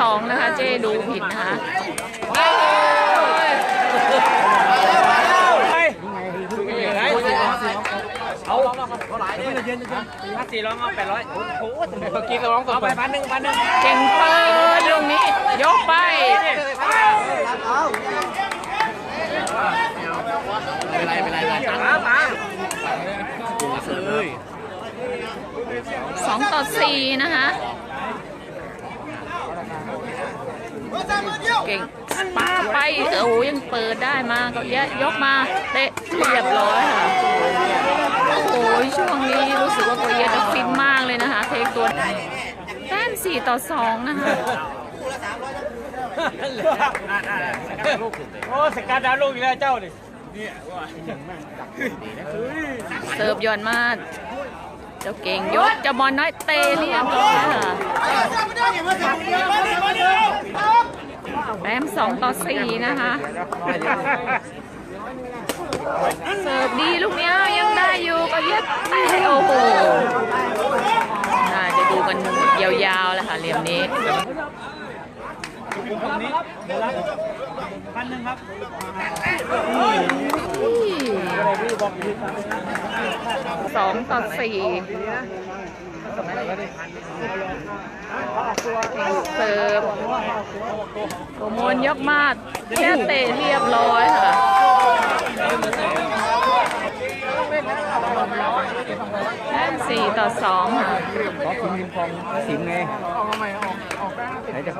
สามต่อสองนะคะ เจดูผิดนะคะห้าสี่ร้องเอาแปดร้อยโอ้โหเมื่อกี้เราร้องสดเอาไปพันหนึ่งพันหนึ่งเก่งเปิดตรงนี้ ยกไปเป็นไรเป็นไรเป็นไรตังค์มาเลยสองต่อสี่นะคะ ก่งปาไปโอ้โหยังเปิดได้มาก็ยะยกมาเตะเรียบร้อยค่ะโอ้โหช่วงนี้รู้สึกว่าโกเยจะฟินมากเลยนะคะ เทคตัวแต้มสี่ต่อสองนะคะโอ้สกัดดาวลูกอีกแล้วเจ้าดิเสิร์ฟหย่อนมาเจ้าเก่งยกเจะบอลน้อยเตะเรียบร้อยค่ะ แต้มสองต่อสี่นะคะเสิร์ฟดีลูกเนี้ยยังได้อยู่ก็เย็บโอ้โหน่าจะดูกันยาวๆแหละค่ะเหลี่ยมนี้พันหนึ่งครับสองต่อสี่ เสิร์ฟโกโมนยกมาดแค่เตะเรียบร้อยค่ะแต้มสี่ต่อสองค่ะขอคุณยิงฟองสิงไงไหนจะ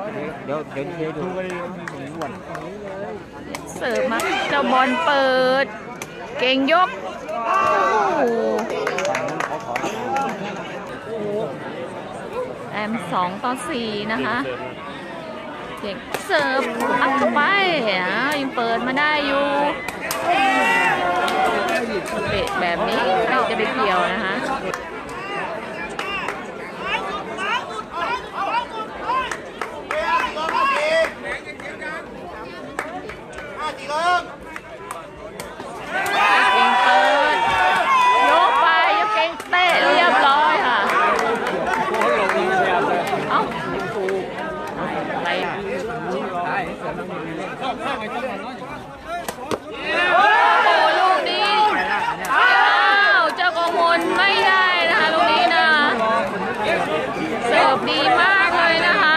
เดี๋ยวเดี๋ยวเดี๋ยวดูเสิร์ฟมาเจ้าบอลเปิด เก่งยกโอ้โห แอมสองต่อสี่นะคะเก่งเสิร์ฟอัพเข้าไปอะยังเปิดมาได้อยู่เตะแบบนี้ใครจะไปเกี่ยวนะคะ เก่งเปิดยกไปยกเก่งเตะเรียบร้อยค่ะ เอ้าอะไร โอ้โหลูกนี้อ้าวเจ้ากมลไม่ได้นะคะลูกนี้นะ เสิร์ฟดีมากเลยนะคะ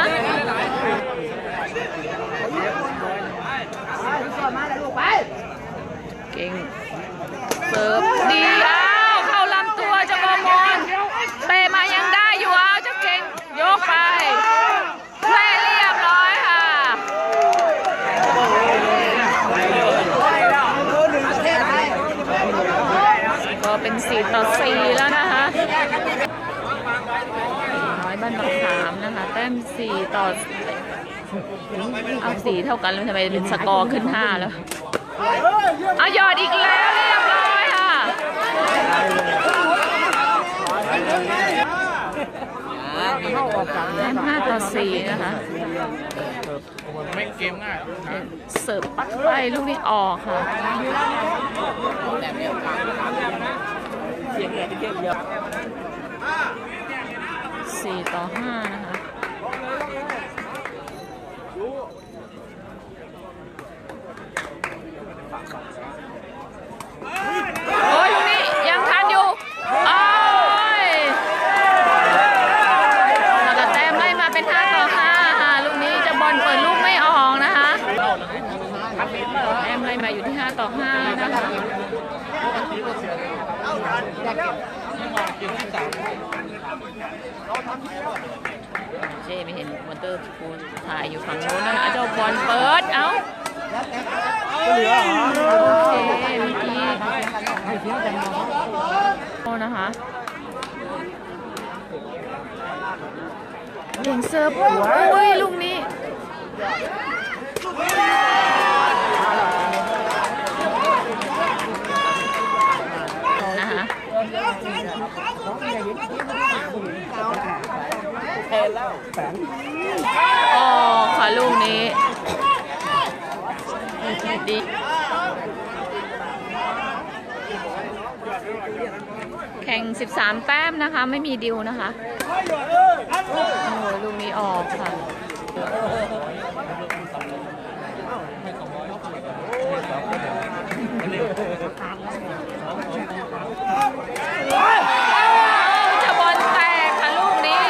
เก่ง เสิร์ฟดีอ้าวเข้าลำตัวเจ้ากมลเตะมายังได้อยู่อ้าวเจ้าเก่งยกไปเล่เรียบร้อยค่ะ ก็เป็น4ต่อ4แล้วนะคะน้อยบ้านบางขามนะคะ แต้ม4ต่อเอาสีเท่ากันแล้วทำไมเป็นสกอร์ขึ้น5แล้วเอาหยอดอีกแล้วเรียบร้อยค่ะแต้ม5ต่อ4นะคะไม่เกมง่ายเสิร์ฟปัดไปลูกนี้ออกค่ะสี่ต่อห้านะคะ โอ้ยลูกนี้ยังทันอยู่โอ้ยแล้วก็แต้มไล่มาเป็นห้าต่อห้าค่ะลูกนี้จะบอลเปิดลูกไม่ออกนะคะ แต้มไล่มาอยู่ที่ห้าต่อห้านะคะเจ้ไม่เห็นมอเตอร์คูณถ่ายอยู่ฝั่งโน้นนะเจ้าบอลเปิด เอ้าโอเคเมื่อกี้โอ้นะคะเก่งเซิร์ฟโอ้ยลูกนี้ นะคะ แทนแล้วออค่ะลูกนี้ดีแข่ง 13 แต้มนะคะ ไม่มีดิวนะคะโอ้ลูกนี้ออกค่ะจะบอลแตกค่ะลูกนี้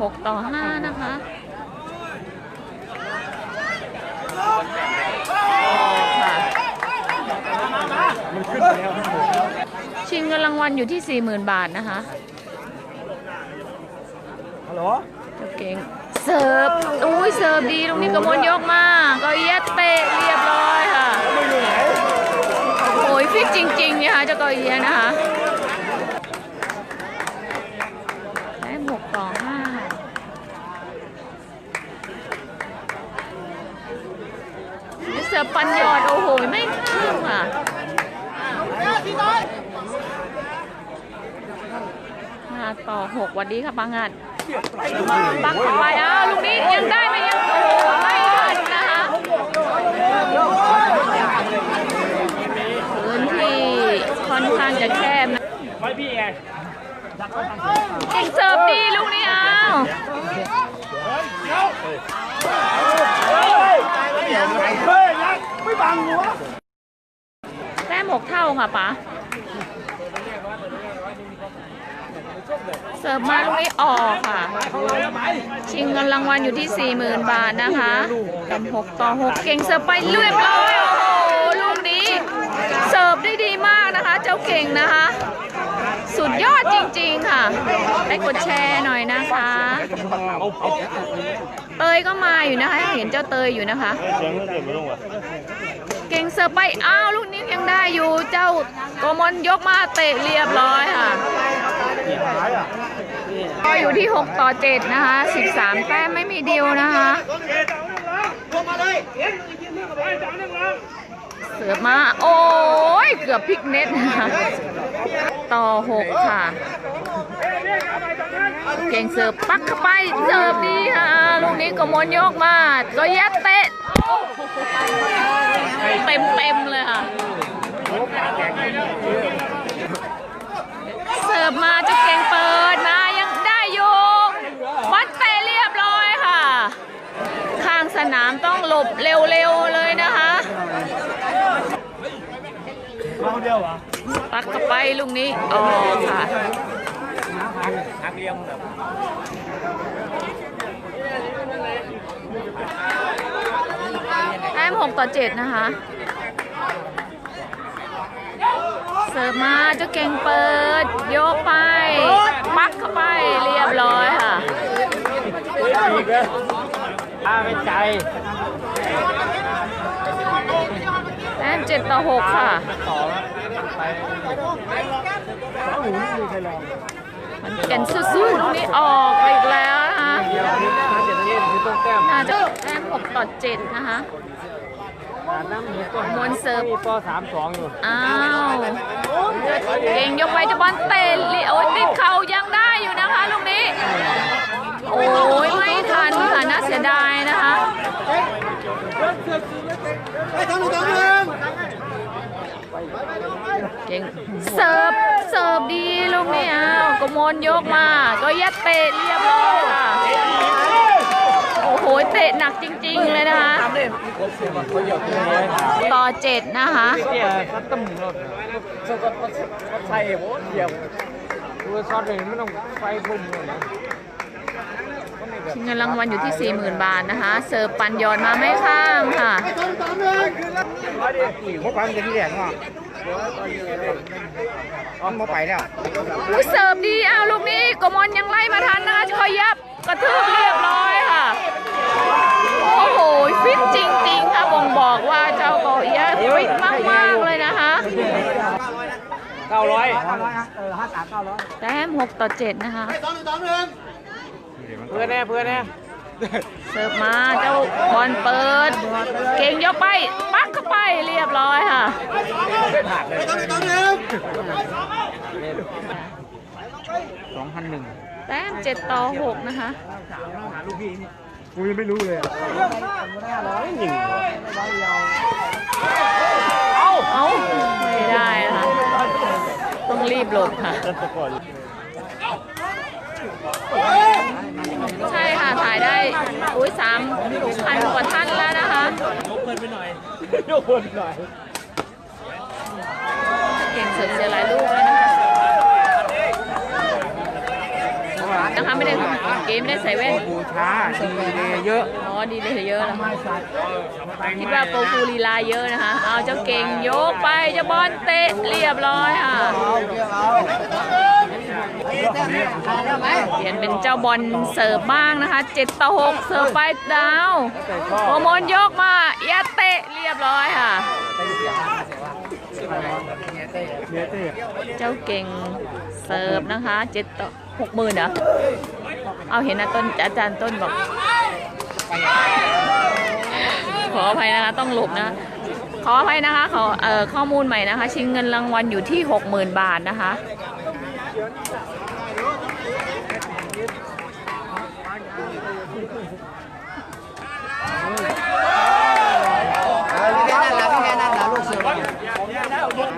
หก ต่อห้านะคะค่ะชิงเงินรางวัลอยู่ที่ 40,000 บาทนะคะฮัลโหลเจ้าเก่งเสิร์ฟอุ้ยเสิร์ฟดีตรงนี้กระมวลยกมาก็เอียดเตะเรียบร้อยค่ะโอ้ยฟิตจริงๆนะคะเจ้าก็เอียะนะคะได้หกต่อห้าเสิร์ฟปันยอด โอ้โห ไม่ข้ามค่ะห้าต่อหกวันนี้ค่ะปังงัดปังเข้าไปอ้าวลูกนี้ยังได้ไหมยังโอ้โหไม่ทันนะคะพื้นที่ค่อนข้างจะแคบนะเก่งเสิร์ฟดีลูกนี้อ้าว แต้มหกเท่าค่ะป๋าเสิร์ฟมาลูกนี้ออกค่ะ ชิงเงินรางวัลอยู่ที่ 40,000 บาทนะคะลำหกต่อ 6 เก่งเสิร์ฟไปเรียบร้อยโอ้โหลูกนี้ เสิร์ฟได้ดีมากนะคะ เจ้าเก่งนะคะ สุดยอดจริงๆค่ะได้กดแชร์หน่อยนะคะเตยก็มาอยู่นะคะ เห็นเจ้าเตยอยู่นะคะ งเสิร์ฟไปอ้าวลูกนี้ยังได้อยู่เจ้าโกมลยกมาเตะเรียบร้อยค่ะก็อยู่ที่ 6 ต่อ 7 นะคะ 13 แต้มไม่มีดิวนะคะเสือมา โอ้ยเกือบพลิกเน็ตนะคะต่อ 6 ค่ะ เก่งเสิร์ฟปักเข้าไปเสิร์ฟดีค่ะลูกนี้ก็มนยกมาก็ยัดเตะเต็มเต็มๆเลยค่ะเสิร์ฟมาเจะเก่งเปิดมายังได้อยู่วัดเตะเรียบร้อยค่ะ ข้างสนามต้องหลบเร็วๆเลยนะคะปักเข้าไปลูกนี้อ๋อค่ะ แต้ม6ต่อ7นะคะ เสิร์ฟมาเจ้าเก่งเปิด โยกไป ปักเข้าไปเรียบร้อยค่ะถ้าไม่ใจแต้ม7ต่อ6ค่ะต่อไปสองหนูไม่มีใครลองมันเก่นสู้ๆตรงนี้ออกไปอีกแล้วนะคะเดี๋ยวนี้ถ้าเจ็ดเย็นคือต้องแต้มน่าจะแต้ม6ต่อ7นะคะการน้ำหมูต้นมวลเสิร์ฟมีปอสามสองอยู่ อ้าวเก่งยกไปเจะบอลเตะเลี้ยวติดเข่ายังได้อยู่นะคะลูกนี้ โอ้ยไม่ทันค่ะน่าเสียดายนะคะ เก่งเสิร์ฟเสิร์ฟดีลูกนี้อ้าวกมลยกมา ก็ยัดเตะเรียบร้อยค่ะโอ้โหเตะหนักจริง ๆ เลยนะคะ ต่อเจ็ดนะคะเกี่ยวซัดตั้มรถสกัดไฟโอ้เดียวตัวซอสเลยไม่ต้องไฟปุ่มเลยนะชิงเงินรางวัลอยู่ที่ 40,000 บาทนะคะ เสิร์ฟปันยอนมาไม่ข้ามค่ะ พวกความจะที่แดงอะอ้อมมาไปแล้วอุ้ยเสิร์ฟดีอ้าวลูกนี้กมลยังไล่มาทันนะคะคอยยับกระทืบเรียบร้อยค่ะ โอ้โหฟิตจริงๆค่ะบ่งบอกว่าเจ้าโกเอียะฟิตมากๆเลยนะคะเก้าร้อยแต้ม6ต่อ7นะคะเพื่อนแน่เพื่อนแน่ เสิร์ฟมาเจ้าบอลเปิด เก่งยกไป ปักเข้าไปเรียบร้อยค่ะสองพันหนึ่งแต้มเจ็ดต่อหกนะคะกูยังไม่รู้เลยหนึ่งเอาเอาไม่ได้ค่ะ ต้องรีบหลบค่ะ ใช่ค่ะ ถ่ายได้ อุ้ยสามพันกว่าท่านแล้วนะคะยกคนหน่อยเก่งเสิร์ฟเสียหลายลูกแล้วนะคะนะคะไม่ได้เกมไม่ได้ใส่แว่นกูช้าดีเลยเยอะอ๋อดีเลยเยอะแล้วคิดว่าโกฟูลีลาเยอะนะคะเอาเจ้าเก่งยกไปเจ้าบอลเตะเรียบร้อยค่ะ เปลี่ยนเป็นเจ้าบอลเสิร์ฟบ้างนะคะ7ต่อ6เสิร์ฟไปดาวโอโมนยกมาเอียเตะเรียบร้อยค่ะ เจ้าเก่งเสิร์ฟนะคะ7ต่อ6หมื่นเหรอเอาเห็นนะต้นอาจารย์ต้นบอกขออภัยนะคะต้องหลบนะขออภัยนะคะขออข้อมูลใหม่นะคะ ชิงเงินรางวัลอยู่ที่ 60,000 บาทนะคะ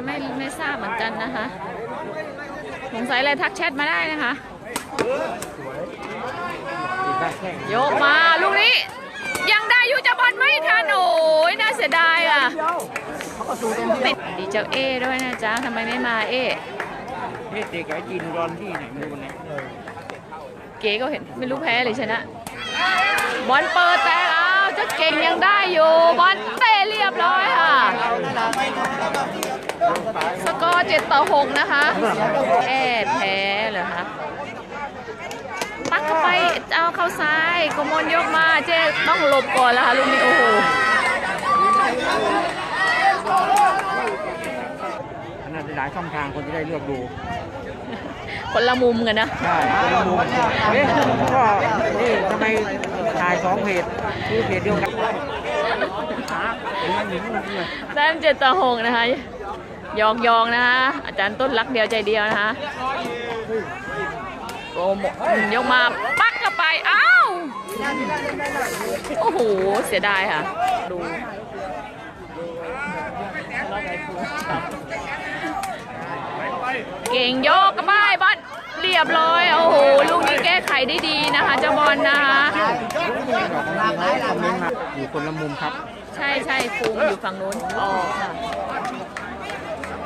ไม่ไม่ทราบเหมือนกันนะคะ สงสัยอะไรทักแชทมาได้นะคะโยกมาลูกนี้ ยังได้อยู่จะบอลไม่ทันโอ้ยน่าเสียดายอะติดดีเจ้าเอด้วยนะจ๊ะทำไมไม่มาเอ เฮ้ยเตะกับไอ้จีนรอนที่ไหนไม่รู้เนี่ยเก๋ก็เห็นไม่รู้แพ้หรือชนะ บอลเปิดแต่อ้าวเจะเก่งยังได้อยู่ บอลเตะเรียบร้อยค่ะ สกอร์7ต่อ6นะคะแพ้แพ้เหรอคะปักเข้าไปเอาเข้าซ้ายโกมลยกมาเจ๊ต้องหลบก่อนแล้วค่ะลูกนี้โอ้โหขนาดหลายช่องทางคนจะได้เลือกดู คนละมุมกันนะใช่คนละมุมเอ๊ะก็นี่ทำไมถ่ายสองเพจคือเพจเดียวกันหาเห็นมันหนีมันเลยแต้มเจ็ดต่อหกนะคะยองยองๆนะคะอาจารย์ต้นรักเดียวใจเดียวนะคะโกโมยกมาปักเข้าไป อ้าว โอ้โห เสียดายค่ะ ดู เก่งโยกกระบายบอลเรียบร้อย โอ้โห ลูกนี้แก้ไขได้ดีนะคะเจ้าบอลนะคะอยู่คนละมุมครับ ใช่ใช่ฟูมอยู่ฝั่งนู้นอ๋อค่ะ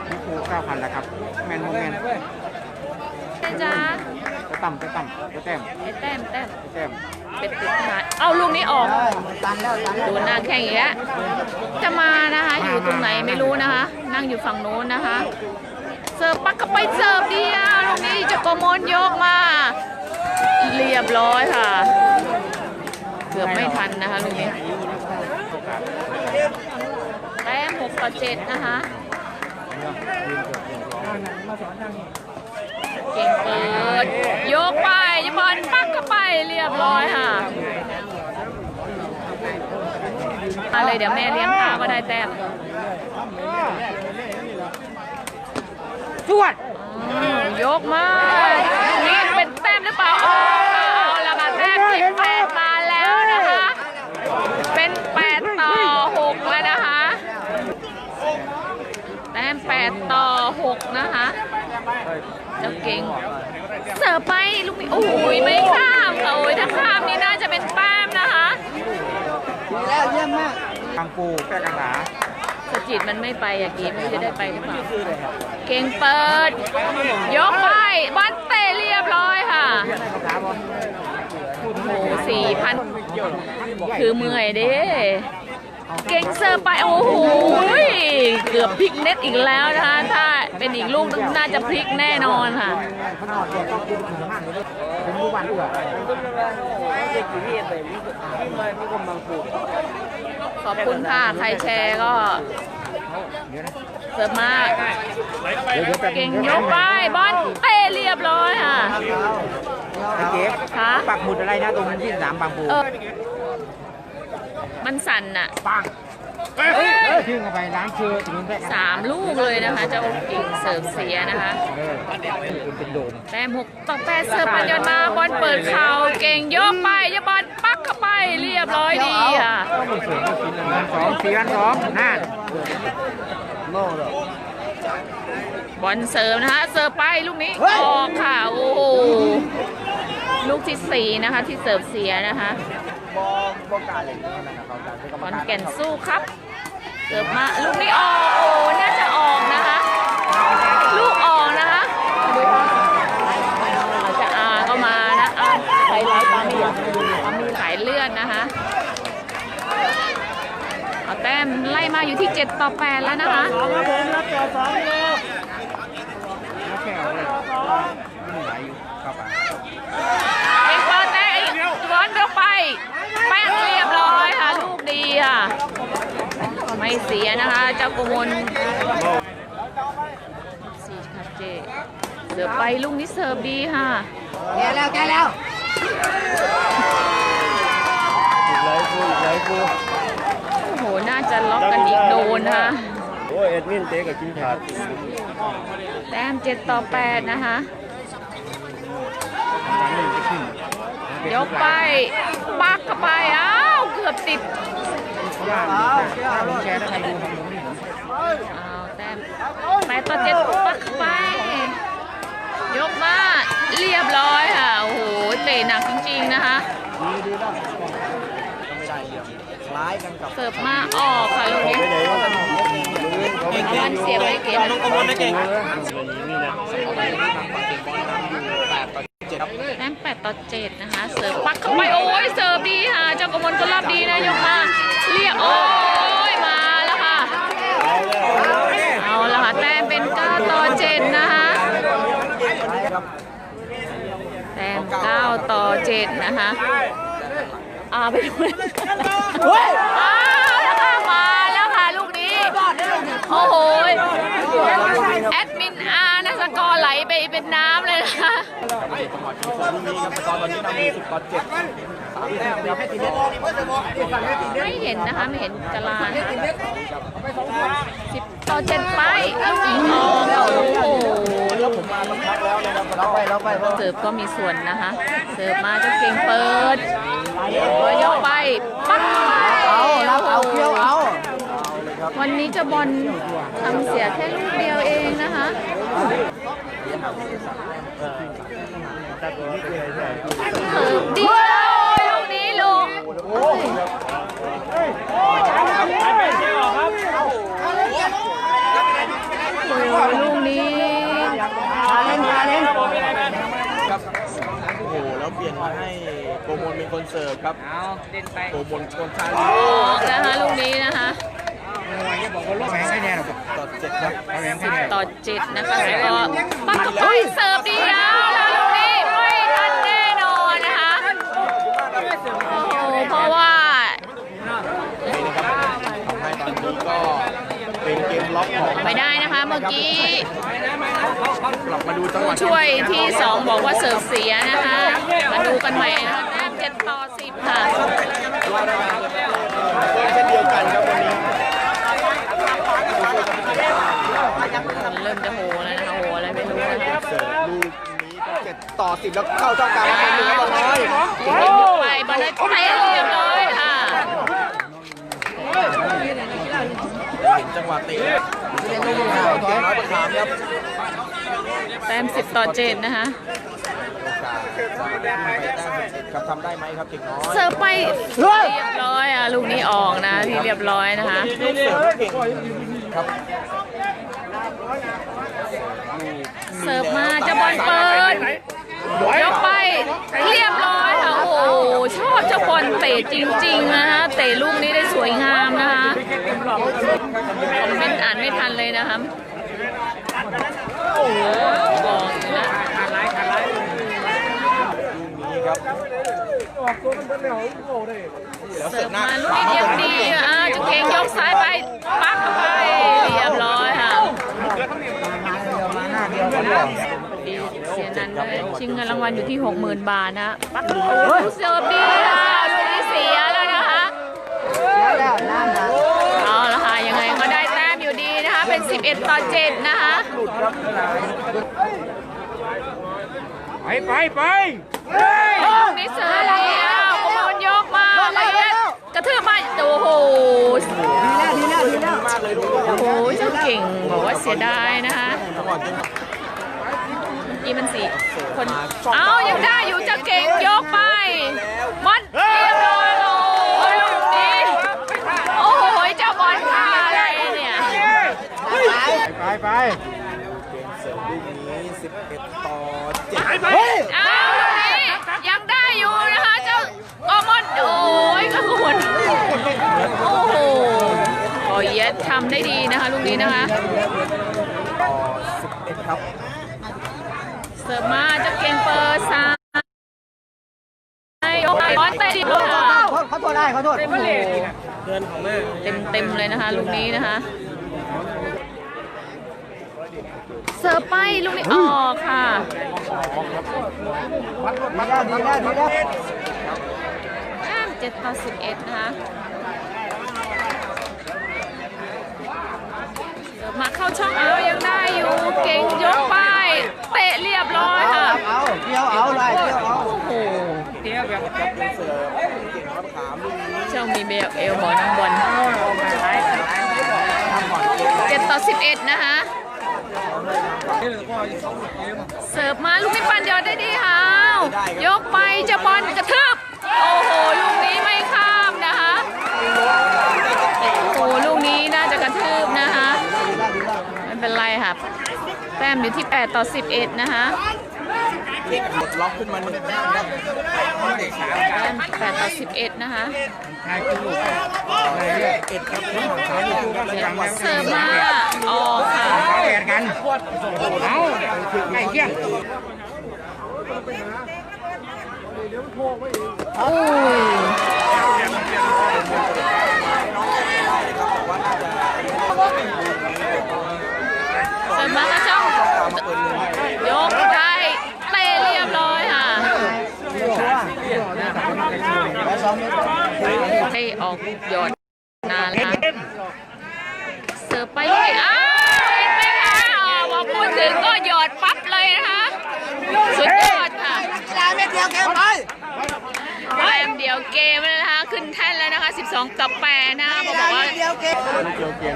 นี่ครูเก้าพันแล้วครับ แมนโมแมนใช่จ้าจะต่ำจะต่ำจะแต้มไอ้แต้มแต้มจะแต้มเป็นติดหายเอาลูกนี้ออกโดนหน้าแข้งอีกแล้วจะมานะคะ อยู่ตรงไหนไม่รู้นะคะ นั่งอยู่ฝั่งนู้นนะคะ เสิร์ฟปักเข้าไปเสิร์ฟเดียวลูกนี้จะโกโมนยกมา เรียบร้อยค่ะ เกือบไม่ทันนะคะลูกนี้แต้มหกต่อเจ็ดนะคะเก่งเปิดยกไปบอลปักเข้าไปเรียบร้อยค่ะมาเลยเดี๋ยวแม่เลี้ยงข้าวก็ได้แต้ม สวดอืมยกมานี่เป็นแต้มหรือเปล่าโอ้เอาละค่ะแต้มที่แปดมาแล้วนะคะ เป็นแปดต่อหกแล้วนะคะ แต้มแปดต่อหกนะคะเจ้าเก่งเสิร์ฟไปลูกนี้โอ้ยไม่ข้ามค่ะโอ้ยถ้าข้ามนี่น่าจะเป็นแต้มนะคะกางปูแก้กางขา สจิตมันไม่ไปอะเกมไม่จะได้ไปหรือเปล่าเก่งเปิด ยกไปบอลเตะเรียบร้อยค่ะโอ้โหสี่พันคือเมื่อยเด้เก่งเสิร์ไปโอ้โหเกือบพลิกเน็ตอีกแล้วนะคะถ้าเป็นอีกลูกน่าจะพลิกแน่นอนค่ะข้างนกเนี่ยต้องกินถึงมากเลยเป็นผู้วันด้วยเด็กอ ยู่ที่เตะมีมีคนบางปูขอบคุณค่ะ ใครแชร์ก็เดี๋ยวนะเสิร์ฟมาเดี๋ยวเดี๋ยวแป๊บนึเก่งยกไปบอลเตะเรียบร้อยค่ะเไอ้เจ๊คะปักหมุดอะไรนะตรงที่สนามบางปูเออมันสั่นอะปังทิ้งเข้าไปล้างเชือถึงได้สามลูกเลยนะคะ เจ้ากิ่งเสิร์ฟเสียนะคะเออเป็นโดมแต้มหกต่อแปดเสิร์ฟปัญญนมาบอลเปิดเข่าเก่งยกไปยบอลปักเข้า ไปเรียบร้อยดีค่ะสองสี่วันสองห้าบอลเสิร์ฟนะคะเสิร์ฟไปลูกนี้ออกค่ะโอ้โหลูกที่สี่นะคะ ที่เสิร์ฟเสียนะคะบอลแก่นสู้ครับ เสิร์ฟมาลูกนี้ออกโอ้โหน่าจะออกนะคะ ลูกออกนะคะอาจจะอาก็มานะอาไหลไหลตามีมีสายเลื อดนะคะเอาแต้มไล่มาอยู่ที่ 7 ต่อ 8 แล้วนะคะแล้วแค่เอาเลยไม่ไหลอยู่เข้าไปเอ็งเปิดแต่ร้อนเข้าไปแป้งเรียบร้อยค่ะลูกดีค่ะ ไม่เสียนะคะ เจ้ากุมลสี่ค่ะเจเสิร์ฟไปลูกนี้เสิร์ฟดีค่ะ แกแล้วแกแล้ว โอ้โห น่าจะล็อกกันอีกโดนนะคะโอ้ยเอ็ดมินเตะกับกินขาดแต้มเจ็ดต่อแปดนะคะยกไปปักเข้าไปอ้าวเกือบติดย่างถ้าผมแชร์ถ้าใครดูของผมนี่ผมอ้าวแต้มแปดต่อเจ็ดปักเข้าไป ยกมาเรียบร้อยค่ะโอ้โหเตะหนักจริงๆนะคะ คล้ายกันกับเสิร์ฟมาออกค่ะลูกนี้วันเสียบไว้เกมน้องกมลนะเก่งแต้มแปดต่อเจ็ดนะคะ เสิร์ฟปักเข้าไปโอ้ยเสิร์ฟดีค่ะ เจ้ากมลก็รอบดีนะยกมาเรียบโอ้ยมาแล้วค่ะ เอาละค่ะแต้มเป็นเก้าต่อเจ็ดนะคะแต้มเก้าต่อเจ็ดนะคะ อาไปดูอ้าวแล้วค่ะมาแล้วค่ะลูกนี้ โอ้โห แอดมินอาร์นะสกอร์ไหลไปเป็นน้ำเลยนะคะ ไม่เห็นนะคะ ไม่เห็นกะลาสิบต่อเจ็ดไปลูกนี้ออกโอ้โหลูกเสิร์ฟก็มีส่วนนะคะ เสิร์ฟมาเจ้าเก่งเปิดเปิด ยกไปปั๊บเอาเราเอาเที่ยวเอา วันนี้เจะบอลทำเสียแค่ลูกเดียวเองนะคะ ดีเลยลูกนี้ลูกโอ้โหลูกนี้ เล่นมาเล่น ครับโอ้โหแล้วเปลี่ยนมาให้โกมล เป็นคนเสิร์ฟครับเอาเล่นไปโกมลคนชาลีออกนะคะลูกนี้นะคะมวยจะบอกว่าลบแหงให้แน่หรอกต่อเจ็ดครับเอาแหงให้แน่ต่อเจ็ดนะคะแล้วก็ปักเข้าไปเสิร์ฟดีแล้วแล้วลูกนี้ไม่ทันแน่นอนนะคะโอ้โหเพราะว่านี่นะครับทำให้ตอนนี้ก็เป็นเกมล็อกของไม่ได้นะคะเมื่อกี้กลับมาดูจังหวะช่วยที่ 2 บอกว่าเสิร์ฟเสียนะคะมาดูกันใหม่นะคะ แต้มเจ็ดต่อสิบค่ะ เช่นเดียวกันครับวันนี้เริ่มจะโหแล้วนะคะโหอะไรไม่รู้นะคะเสิร์ฟลูกนี้ก็เจ็ดต่อสิบแล้วเข้าช่องกลางเป็นหนึ่งต่อน้อยเก่งยกไปบอลได้เตะเรียบร้อยค่ะ จังหวะเตะเกมน้อยประคามครับแต้มสิบต่อเจ็ดนะคะ ครับทำได้ไหมครับเก่งน้อยเสิร์ฟไปเรียบร้อยอะลูกนี้ออกนะที่เรียบร้อยนะคะเสิร์ฟเก่งครับเสิร์ฟมาเจะบอลเปิดยกไปเรียบร้อยค่ะโอ้โหชอบเจ้าบอลเตะจริงๆนะคะเตะลูกนี้ได้สวยงามนะคะคอมเมนต์อ่านไม่ทันเลยนะคะโอ้โหบอกอยู่นะ นี้ครับเสิร์ฟมาลูกนี้เยี่ยมดีอะเจะเก่งยกซ้ายไปปักเข้าไปเรียบร้อยค่ะมาหน้าเดียวกันหรอดีเสียนั้นเลยชิงเงินรางวัลอยู่ที่ 60,000 บาทนะปักโอ้เสิร์ฟดีค่ะลูกนี้เสียแล้วนะคะแล้วน้ำนะเอาละค่ะยังไงก็ได้แต้มอยู่ดีนะคะ เป็น 11 ต่อ 7 นะคะไปไปไปลูก นี้เสิร์ฟดีอ้าวกมลยกมาละเอียดกระทืบมาโอ้โหดีแล้วดีแล้วดีแล้วมากเลยดูโอ้โหเจ้าเก่งบอกว่าเสียดายนะคะจังหวะจริงนี่มันสี่คน เอายังได้อยู่เจ้าเก่งยกไปบอลเรียบร้อยโอ้ยลูกนี้โอ้โหเจ้าบอลพาอะไรเนี่ย ไปไป เกมเสิร์ฟลูกนี้ 11 ต่อ เฮ้ย เอาลูกนี้ยังได้อยู่นะคะเจ้ากอมอนโอ้ยขบวนโอ้โหโอ้ ยเย็ดทำได้ดีนะคะลูกนี้นะคะ7ต่อ11ครับเสิร์ฟมาเจ้าเก่งเปิดซ้ายยกไปบอลเตะดีเลยค่ะเขาโทษได้เขาโทษเต็มเต็มๆเลยนะคะลูกนี้นะคะเสิร์ฟไปลูกนี้ออกค่ะดีแล้วดีแล้วดีแล้วแต้ม7ต่อ11นะคะเสิร์ฟ มาเข้าช่องเอายังได้อยู่เก่งยกไปเตะเรียบร้อยค่ะเอาเกี่ยวเอาเลยเกี่ยวเอาโอ้โหเสิร์ฟเก่งครับถามลูกนี้เจ้ามีเบลเอลบอลน้องบอลทำก่อนเกม7ต่อ11นะคะเสิร์ฟมาลูกนี้ปันยอดได้ดีค่ะยกไปเจะบอลกระทืบโอ้โหลูกนี้ไม่ข้ามนะคะโอ้โหลูกนี้น่าจะกระทืบนะคะ ไม่เป็นไรค่ะ แต้มอยู่ที่ 8 ต่อ 11 นะคะกดล็อกขึ้นมาหนึ่งแต้มแต้ม8ต่อ 11 นะคะใครคือลูกเอ็ดครับที่ของเขาอยู่ครับจังหวะเสิร์ฟมาอ๋อค่ะแข่งกันเอาใกล้เคียงโอ้ย เสิร์ฟมาค่ะช่องยกได้เตะเรียบร้อยค่ะให้ออกหยอดนานแล้วค่ะเสิร์ฟไปอ้าวเห็นไหมคะอ๋อพอพูดถึงก็หยอดปั๊บเลยนะคะสุดยอดค่ะลาเม็ดเดียวเกมไปแต้มเดียวเกมแล้ว 12 ต่อ 8 นะคะบอกว่าเดียวเกม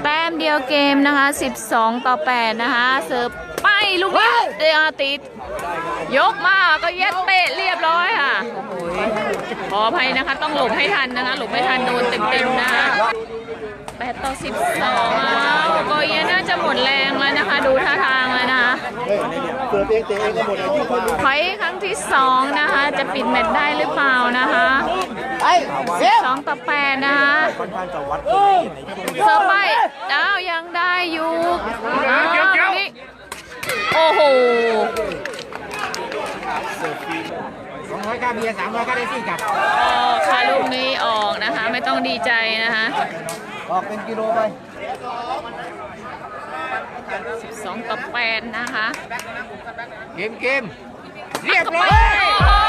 แต้มเดียวเกมนะคะ 12 ต่อ 8 นะคะ เสิร์ฟไปลูกนี้เดียวติด ยกมาก็เย็ดเตะเรียบร้อยค่ะโอ้โหขออภัยนะคะ ต้องหลบให้ทันนะคะ หลบไม่ทันโดนเต็มๆนะคะ 8 ต่อ 12อ้าวโกเยน่าจะหมดแรงแล้วนะคะ ดูท่าทางแล้วนะคะเสิร์ฟเองเตะเองก็หมดอายุคนไฟท์ครั้งที่ 2 นะคะ จะปิดแมตช์ได้หรือเปล่านะคะไปเกม2ต่อ8นะคะค่อนข้างจะวัดกันในช่วงเสิร์ฟไปอ้าวยังได้อยู่อ้าวตรงนี้โอ้โหสองร้อยค่าเบียร์สามร้อยค่าแท็กซี่กลับออกค่ะลูกนี้ออกนะคะ ไม่ต้องดีใจนะคะ ออกเป็นกิโลไป12ต่อ8นะคะ เกมเกมเรียบก็ร้ไปอยโอ้ย